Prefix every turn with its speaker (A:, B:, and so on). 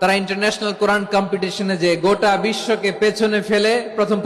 A: তারা ইন্টারন্যাশনাল কোরআন কম্পিটিশনে যে গোটা বিশ্বকে পেছনে ফেলে প্রথম